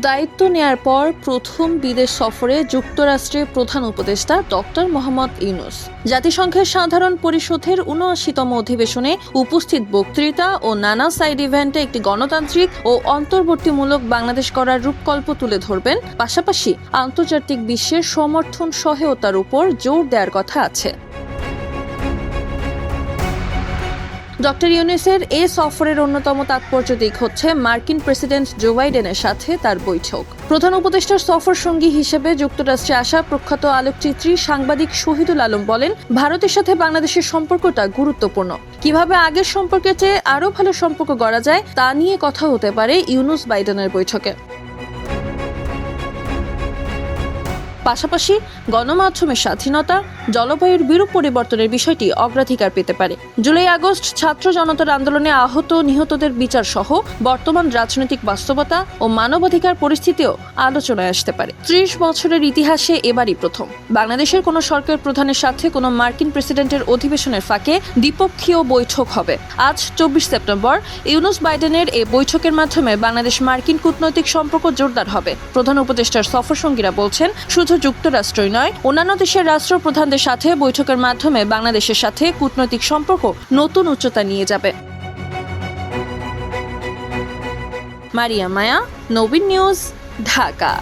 দায়িত্ব নেয়ার পর প্রথম বিদেশ সফরে যুক্তরাষ্ট্রের প্রধান উপদেষ্টা ডক্টর মোহাম্মদ ইউনুস। জাতিসংঘের সাধারণ পরিষদের উনআশিতম অধিবেশনে উপস্থিত বক্তৃতা ও নানা সাইড ইভেন্টে একটি গণতান্ত্রিক ও অন্তর্বর্তীমূলক বাংলাদেশ করার রূপকল্প তুলে ধরবেন। পাশাপাশি আন্তর্জাতিক বিশ্বের সমর্থন সহায়তার উপর জোর দেওয়ার কথা আছে। ডক্টর ইউনিসের এ সফরের অন্যতম তাৎপর্য দিক হচ্ছে মার্কিন প্রেসিডেন্ট জো বাইডেনের সাথে তার বৈঠক। প্রধান উপদেষ্টার সফর সঙ্গী হিসেবে যুক্তরাষ্ট্রে আসা প্রখ্যাত আলোকচিত্রী সাংবাদিক শহীদুল আলম বলেন, ভারতের সাথে বাংলাদেশের সম্পর্কটা গুরুত্বপূর্ণ। কীভাবে আগের সম্পর্কের চেয়ে আরও ভালো সম্পর্ক গড়া যায় তা নিয়ে কথা হতে পারে ইউনুস বাইডেনের বৈঠকে। পাশাপাশি গণমাধ্যমের স্বাধীনতা, জলবায়ুর বিরূপ পরিবর্তনের বিষয়টি অগ্রাধিকার পেতে পারে। জুলাই আগস্ট ছাত্র জনতার আন্দোলনে আহত নিহতদের বিচার সহ বর্তমান রাজনৈতিক বাস্তবতা ও মানবাধিকার পরিস্থিতিও আলোচনায় আসতে পারে। ত্রিশ বছরের ইতিহাসে এবারই প্রথম। বাংলাদেশের কোনো সরকার প্রধানের সাথে কোনো মার্কিন প্রেসিডেন্টের অধিবেশনের ফাঁকে দ্বিপক্ষীয় বৈঠক হবে। আজ চব্বিশ সেপ্টেম্বর, ইউনুস বাইডেনের এই বৈঠকের মাধ্যমে বাংলাদেশ মার্কিন কূটনৈতিক সম্পর্ক জোরদার হবে। প্রধান উপদেষ্টার সফর সঙ্গীরা বলছেন শুধু যুক্তরাষ্ট্রই নয়, অন্যান্য দেশের রাষ্ট্রপ্রধানদের সাথে বৈঠকের মাধ্যমে বাংলাদেশের সাথে কূটনৈতিক সম্পর্ক নতুন উচ্চতা নিয়ে যাবে। মারিয়া মায়া, নবীন নিউজ, ঢাকা।